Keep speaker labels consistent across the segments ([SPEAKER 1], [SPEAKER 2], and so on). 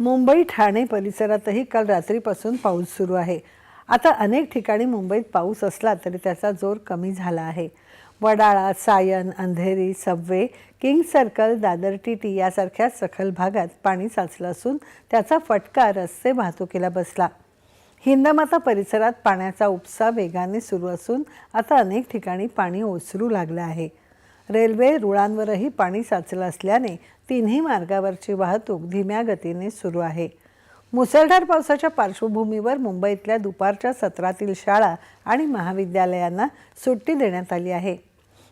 [SPEAKER 1] मुंबई ठाणे परिसरातही काल रात्रीपासून पाऊस सुरू आहे. आता अनेक ठिकाणी मुंबईत पाऊस असला तरी त्याचा जोर कमी झाला आहे. Wadala Sion Andheri subway King Circle Dadar TT यासारख्या सखल भागात पाणी साचलं असून त्याचा फटका रस्ते वाहतुकीला बसला. हिंदमाता परिसरात पाण्याचा उपसा वेगाने सुरू असून आता अनेक ठिकाणी पाणी ओसरू लागलं आहे. रेल्वे रुळांवरही पाणी साचलं असल्याने तिन्ही मार्गावरची वाहतूक धीम्या गतीने सुरू आहे. मुसळधार पावसाच्या पार्श्वभूमीवर मुंबईतल्या दुपारच्या सत्रातील शाळा आणि महाविद्यालयांना सुट्टी देण्यात आली आहे.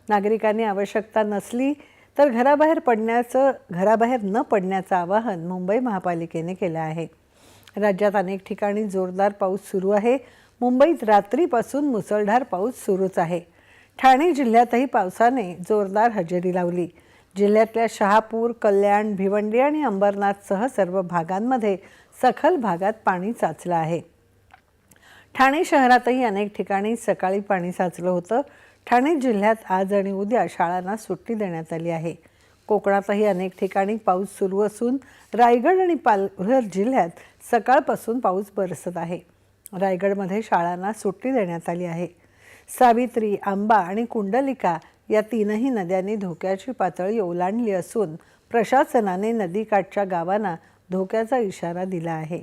[SPEAKER 1] नागरिकांनी आवश्यकता नसली तर घराबाहेर पडण्याचं घराबाहेर न पडण्याचं आवाहन मुंबई महापालिकेने केलं आहे. राज्यात अनेक ठिकाणी जोरदार पाऊस सुरू आहे. मुंबईत रात्रीपासून मुसळधार पाऊस सुरूच आहे. ठाणे जिल्ह्यातही पावसाने जोरदार हजेरी लावली. जिल्ह्यातल्या शहापूर कल्याण भिवंडी आणि अंबरनाथसह सर्व भागांमध्ये सखल भागात पाणी साचलं आहे. ठाणे शहरातही अनेक ठिकाणी सकाळी पाणी साचलं होतं. ठाणे जिल्ह्यात आज आणि उद्या शाळांना सुट्टी देण्यात आली आहे. कोकणातही अनेक ठिकाणी पाऊस सुरू असून रायगड आणि पालघर जिल्ह्यात सकाळपासून पाऊस बरसत आहे. रायगडमध्ये शाळांना सुट्टी देण्यात आली आहे. सावित्री आंबा आणि कुंडलिका या तीनही नद्यांनी धोक्याची पातळी ओलांडली असून प्रशासनाने नदीकाठच्या गावांना धोक्याचा इशारा दिला आहे.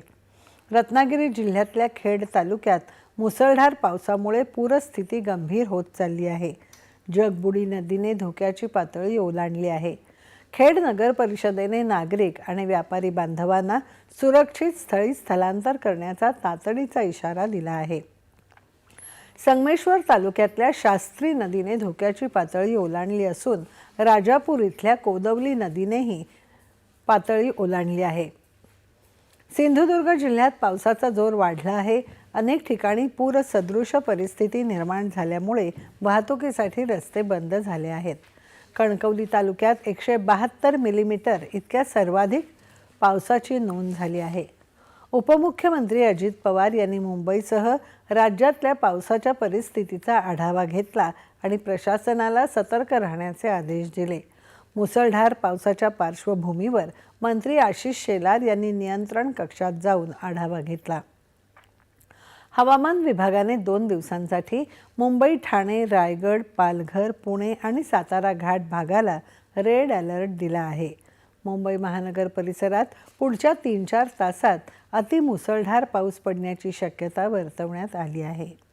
[SPEAKER 1] रत्नागिरी जिल्ह्यातल्या खेड तालुक्यात मुसळधार पावसामुळे पूरस्थिती गंभीर होत चालली आहे. जगबुडी नदीने धोक्याची पातळी ओलांडली आहे. खेड नगर परिषदेने नागरिक आणि व्यापारी बांधवांना सुरक्षित स्थळी स्थलांतर करण्याचा तातडीचा इशारा दिला आहे. संगमेश्वर तालुक्यातल्या शास्त्री नदीने धोक्याची पातळी ओलांडली असून राजापूर इथल्या कोदवली नदीनेही पातळी ओलांडली आहे. सिंधुदुर्ग जिल्ह्यात पावसाचा जोर वाढला आहे. अनेक ठिकाणी पूरसदृश परिस्थिती निर्माण झाल्यामुळे वाहतुकीसाठी रस्ते बंद झाले आहेत. कणकवली तालुक्यात एकशे बहात्तर मिलीमीटर इतक्या सर्वाधिक पावसाची नोंद झाली आहे. उपमुख्यमंत्री अजित पवार यांनी मुंबईसह राज्यातल्या पावसाच्या परिस्थितीचा आढावा घेतला आणि प्रशासनाला सतर्क राहण्याचे आदेश दिले. मुसळधार पावसाच्या पार्श्वभूमीवर मंत्री आशिष शेलार यांनी नियंत्रण कक्षात जाऊन आढावा घेतला. हवामान विभागाने दोन दिवसांसाठी मुंबई ठाणे रायगड पालघर पुणे आणि सातारा घाट भागाला रेड अलर्ट दिला आहे. मुंबई महानगर परिसरात पुढच्या तीन चार तासात अतिमुसळधार पाऊस पडण्याची शक्यता वर्तवण्यात आली आहे.